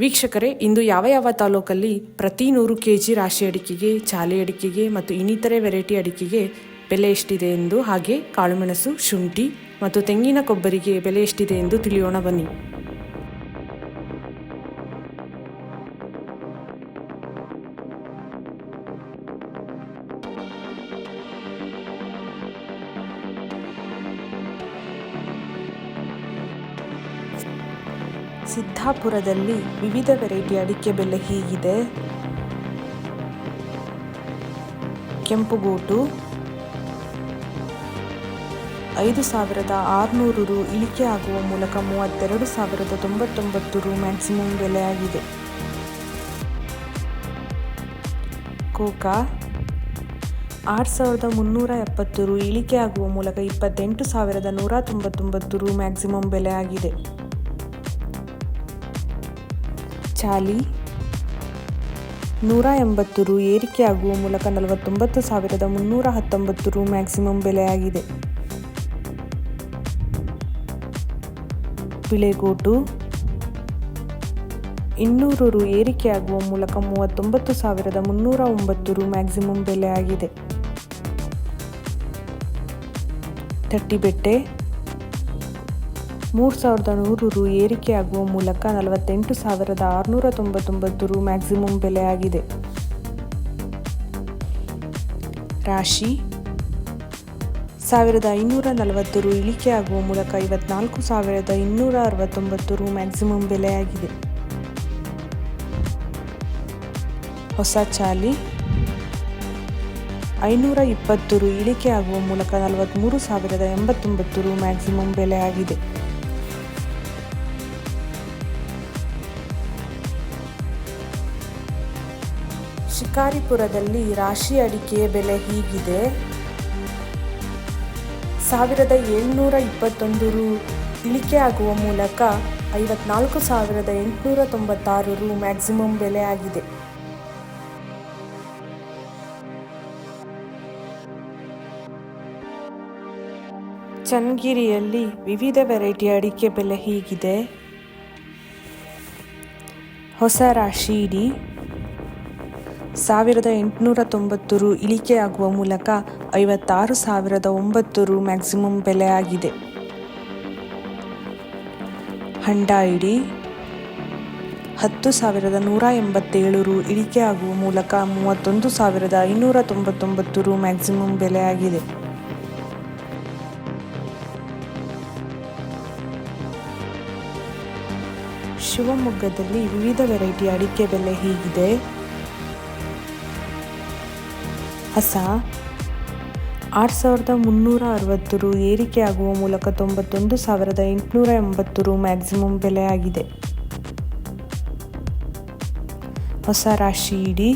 ವೀಕ್ಷಕರೇ, ಇಂದು ಯಾವ ಯಾವ ತಾಲೂಕಲ್ಲಿ ಪ್ರತಿ ನೂರು ಕೆ ಜಿ ರಾಶಿ ಅಡಿಕೆಗೆ, ಚಾಲೆ ಅಡಿಕೆಗೆ ಮತ್ತು ಇನ್ನಿತರೆ ವೆರೈಟಿ ಅಡಿಕೆಗೆ ಬೆಲೆ ಎಷ್ಟಿದೆ ಎಂದು ಹಾಗೆ ಕಾಳುಮೆಣಸು, ಶುಂಠಿ ಮತ್ತು ತೆಂಗಿನ ಕೊಬ್ಬರಿಗೆ ಬೆಲೆ ಎಷ್ಟಿದೆ ಎಂದು ತಿಳಿಯೋಣ ಬನ್ನಿ. ಸಿದ್ದಾಪುರದಲ್ಲಿ ವಿವಿಧ ವೆರೈಟಿ ಅಡಿಕೆ ಬೆಲೆ ಹೀಗಿದೆ. ಕೆಂಪುಗೋಟು ಐದು ಸಾವಿರದ ಆರುನೂರು ರು ಇಳಿಕೆ ಆಗುವ ಮೂಲಕ ಮೂವತ್ತೆರಡು ಸಾವಿರದ ತೊಂಬತ್ತೊಂಬತ್ತು ರು ಮ್ಯಾಕ್ಸಿಮಮ್ ಬೆಲೆಯಾಗಿದೆ ಕೋಕಾ ಆರು ಸಾವಿರದ ಮುನ್ನೂರ ಎಪ್ಪತ್ತು ರು ಇಳಿಕೆ ಆಗುವ ಮೂಲಕ ಇಪ್ಪತ್ತೆಂಟು ಸಾವಿರದ ನೂರ ತೊಂಬತ್ತೊಂಬತ್ತು ರು ಮ್ಯಾಕ್ಸಿಮಮ್ ಬೆಲೆಯಾಗಿದೆ ಚಾಲಿ. ನೂರ ಎಂಬತ್ತು ರು ಏರಿಕೆಯಾಗುವ ಮೂಲಕ ನಲವತ್ತೊಂಬತ್ತು ಸಾವಿರದ ಮುನ್ನೂರ ಹತ್ತೊಂಬತ್ತು ರು ಮ್ಯಾಕ್ಸಿಮಮ್ ಬೆಲೆಯಾಗಿದೆ. ಬಿಳೆಗೋಟು. ಇನ್ನೂರು ರು ಏರಿಕೆಯಾಗುವ ಮೂಲಕ ಮೂವತ್ತೊಂಬತ್ತು ಸಾವಿರದ ಮುನ್ನೂರ ಒಂಬತ್ತು ರು ಮ್ಯಾಕ್ಸಿಮಮ್ ಬೆಲೆಯಾಗಿದೆ. ತಟ್ಟಿಬೆಟ್ಟೆ. ಮೂರು ಸಾವಿರದ ನೂರು ರು ಏರಿಕೆಯಾಗುವ ಮೂಲಕ ನಲವತ್ತೆಂಟು ಸಾವಿರದ ಆರುನೂರ ತೊಂಬತ್ತೊಂಬತ್ತು ರು ಮ್ಯಾಕ್ಸಿಮಮ್ ಬೆಲೆಯಾಗಿದೆ ರಾಶಿ ಸಾವಿರದ ಐನೂರ ನಲವತ್ತು ರು ಇಳಿಕೆ ಆಗುವ ಮೂಲಕ ಐವತ್ನಾಲ್ಕು ಸಾವಿರದ ಇನ್ನೂರ ಅರವತ್ತೊಂಬತ್ತು ರು ಮ್ಯಾಕ್ಸಿಮಮ್ ಬೆಲೆಯಾಗಿದೆ ಹೊಸ ಚಾಲಿ ಐನೂರ ಇಪ್ಪತ್ತು ರು ಇಳಿಕೆ ಆಗುವ ಮೂಲಕ ನಲವತ್ತ್ಮೂರು ಸಾವಿರದ ಎಂಬತ್ತೊಂಬತ್ತು ರು ಮ್ಯಾಕ್ಸಿಮಮ್ ಬೆಲೆ ಶಿಕಾರಿಪುರದಲ್ಲಿ ರಾಶಿ ಅಡಿಕೆಯ ಬೆಲೆ ಹೀಗಿದೆ. ಸಾವಿರದ ಏಳ್ನೂರ ಇಪ್ಪತ್ತೊಂದು ರು ಇಳಿಕೆ ಆಗುವ ಮೂಲಕ ಐವತ್ನಾಲ್ಕು ಸಾವಿರದ ಎಂಟುನೂರ ತೊಂಬತ್ತಾರು ರು ಮ್ಯಾಕ್ಸಿಮಮ್ ಬೆಲೆ ಆಗಿದೆ. ಚನ್ನಗಿರಿಯಲ್ಲಿ ವಿವಿಧ ವೆರೈಟಿ ಅಡಿಕೆ ಬೆಲೆ ಹೀಗಿದೆ. ಹೊಸ ರಾಶಿ ಇಡಿ. ಸಾವಿರದ ಎಂಟುನೂರ ತೊಂಬತ್ತು ರು ಇಳಿಕೆ ಆಗುವ ಮೂಲಕ ಐವತ್ತಾರು ಸಾವಿರದ ಒಂಬತ್ತು ರು ಮ್ಯಾಕ್ಸಿಮಮ್ ಬೆಲೆ ಆಗಿದೆ ಹಂಡ ಇಡಿ ಹತ್ತು ಸಾವಿರದ ನೂರ ಎಂಬತ್ತೇಳು ರು ಇಳಿಕೆ ಆಗುವ ಮೂಲಕ ಮೂವತ್ತೊಂದು ಸಾವಿರದ ಐನೂರ ತೊಂಬತ್ತೊಂಬತ್ತು ರು ಮ್ಯಾಕ್ಸಿಮಮ್ ಬೆಲೆ ಆಗಿದೆ ಶಿವಮೊಗ್ಗದಲ್ಲಿ ವಿವಿಧ ವೆರೈಟಿ ಅಡಿಕೆ ಬೆಲೆ ಹೀಗಿದೆ. ಹೊಸ ಆರು ಸಾವಿರದ ಮುನ್ನೂರ ಅರವತ್ತು ರು ಏರಿಕೆ ಆಗುವ ಮೂಲಕ ತೊಂಬತ್ತೊಂದು ಸಾವಿರದ ಎಂಟುನೂರ ಎಂಬತ್ತು ರು ಮ್ಯಾಕ್ಸಿಮಮ್ ಬೆಲೆ ಆಗಿದೆ ಹೊಸ ರಾಶಿ ಇಡೀ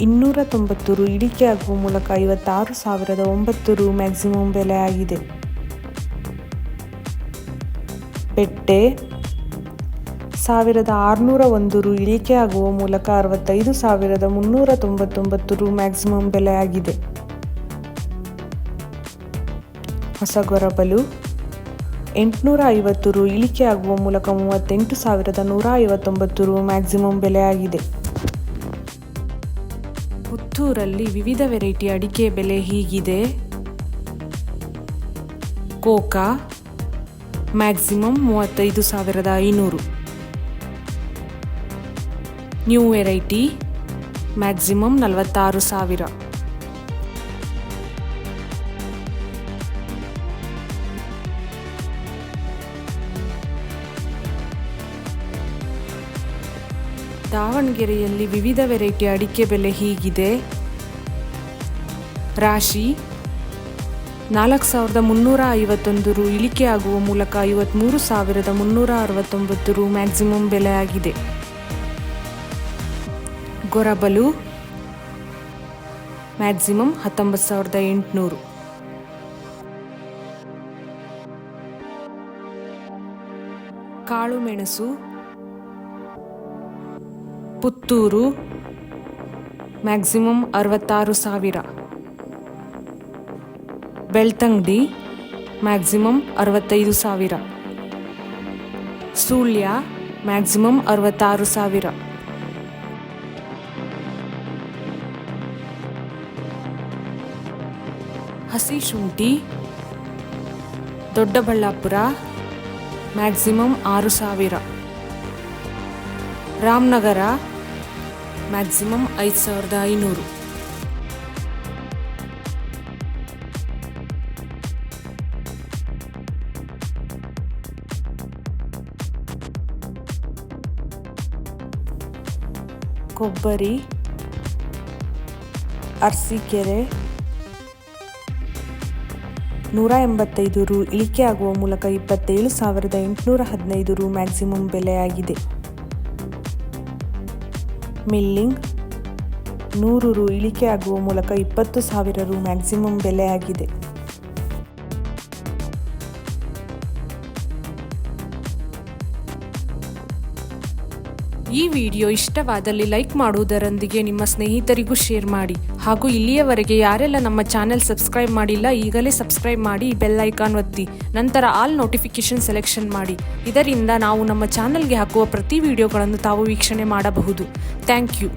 ಇನ್ನೂರ ತೊಂಬತ್ತು ರು ಇಳಿಕೆ ಆಗುವ ಮೂಲಕ ಐವತ್ತಾರು ಸಾವಿರದ ಒಂಬತ್ತು ರು ಮ್ಯಾಕ್ಸಿಮಮ್ ಬೆಲೆ ಆಗಿದೆ ಪೆಟ್ಟೆ ಸಾವಿರದ ಆರುನೂರ ಒಂದು ರು ಇಳಿಕೆ ಆಗುವ ಮೂಲಕ ಅರವತ್ತೈದು ಸಾವಿರದ ಮುನ್ನೂರ ತೊಂಬತ್ತೊಂಬತ್ತು ರು ಮ್ಯಾಕ್ಸಿಮಮ್ ಬೆಲೆಯಾಗಿದೆ ಹೊಸಗೊರಬಲು ಎಂಟುನೂರ ಐವತ್ತು ರು ಇಳಿಕೆ ಆಗುವ ಮೂಲಕ ಮೂವತ್ತೆಂಟು ಸಾವಿರದ ನೂರ ಐವತ್ತೊಂಬತ್ತು ರು ಮ್ಯಾಕ್ಸಿಮಮ್ ಬೆಲೆಯಾಗಿದೆ ಪುತ್ತೂರಲ್ಲಿ ವಿವಿಧ ವೆರೈಟಿ ಅಡಿಕೆ ಬೆಲೆ ಹೀಗಿದೆ. ಕೋಕಾ ಮ್ಯಾಕ್ಸಿಮಮ್ ಮೂವತ್ತೈದು ಸಾವಿರದ ಐನೂರು. ನ್ಯೂ ವೆರೈಟಿ ಮ್ಯಾಕ್ಸಿಮಮ್ ನಲವತ್ತಾರು ಸಾವಿರ. ದಾವಣಗೆರೆಯಲ್ಲಿ ವಿವಿಧ ವೆರೈಟಿ ಅಡಿಕೆ ಬೆಲೆ ಹೀಗಿದೆ. ರಾಶಿ, ನಾಲ್ಕು ಸಾವಿರದ ಮುನ್ನೂರ ಐವತ್ತೊಂದು ರು ಇಳಿಕೆ ಆಗುವ ಮೂಲಕ ಐವತ್ತ್ಮೂರು ಸಾವಿರದ ಮುನ್ನೂರ ಅರವತ್ತೊಂಬತ್ತು ರು ಮ್ಯಾಕ್ಸಿಮಮ್ ಬೆಲೆ ಆಗಿದೆ ಗೊರಬಲು ಮ್ಯಾಕ್ಸಿಮಮ್ ಹತ್ತೊಂಬತ್ತು ಸಾವಿರದ ಎಂಟುನೂರು. ಕಾಳು ಮೆಣಸು ಪುತ್ತೂರು ಮ್ಯಾಕ್ಸಿಮಮ್ ಅರವತ್ತಾರು ಸಾವಿರ. ಬೆಳ್ತಂಗಡಿ ಮ್ಯಾಕ್ಸಿಮಮ್ ಅರವತ್ತೈದು ಸಾವಿರ. ಸುಳ್ಯ ಮ್ಯಾಕ್ಸಿಮಮ್ ಅರವತ್ತಾರು ಸಾವಿರ. ಹಸಿ ಶುಂಠಿ ದೊಡ್ಡಬಳ್ಳಾಪುರ ಮ್ಯಾಕ್ಸಿಮಮ್ ಆರು ಸಾವಿರ. ರಾಮನಗರ ಮ್ಯಾಕ್ಸಿಮಮ್ ಐದು ಸಾವಿರದ ಐನೂರು. ಕೊಬ್ಬರಿ ಅರಸೀಕೆರೆ ನೂರ ಎಂಬತ್ತೈದು ರು ಇಳಿಕೆ ಆಗುವ ಮೂಲಕ ಇಪ್ಪತ್ತೇಳು ಸಾವಿರದ ಎಂಟುನೂರ ಹದಿನೈದು ರು ಮ್ಯಾಕ್ಸಿಮಮ್ ಬೆಲೆಯಾಗಿದೆ. ಮಿಲ್ಲಿಂಗ್ ನೂರು ರು ಇಳಿಕೆ ಆಗುವ ಮೂಲಕ ಇಪ್ಪತ್ತು ಸಾವಿರ ರು ಮ್ಯಾಕ್ಸಿಮಮ್ ಬೆಲೆಯಾಗಿದೆ. ಈ ವಿಡಿಯೋ ಇಷ್ಟವಾದಲ್ಲಿ ಲೈಕ್ ಮಾಡುವುದರೊಂದಿಗೆ ನಿಮ್ಮ ಸ್ನೇಹಿತರಿಗೂ ಶೇರ್ ಮಾಡಿ. ಹಾಗೂ ಇಲ್ಲಿಯವರೆಗೆ ಯಾರೆಲ್ಲ ನಮ್ಮ ಚಾನೆಲ್ ಸಬ್ಸ್ಕ್ರೈಬ್ ಮಾಡಿಲ್ಲ, ಈಗಲೇ ಸಬ್ಸ್ಕ್ರೈಬ್ ಮಾಡಿ, ಬೆಲ್ ಐಕಾನ್ ಒತ್ತಿ, ನಂತರ ಆಲ್ ನೋಟಿಫಿಕೇಶನ್ ಸೆಲೆಕ್ಷನ್ ಮಾಡಿ. ಇದರಿಂದ ನಾವು ನಮ್ಮ ಚಾನೆಲ್ಗೆ ಹಾಕುವ ಪ್ರತಿ ವಿಡಿಯೋಗಳನ್ನು ತಾವು ವೀಕ್ಷಣೆ ಮಾಡಬಹುದು. Thank you.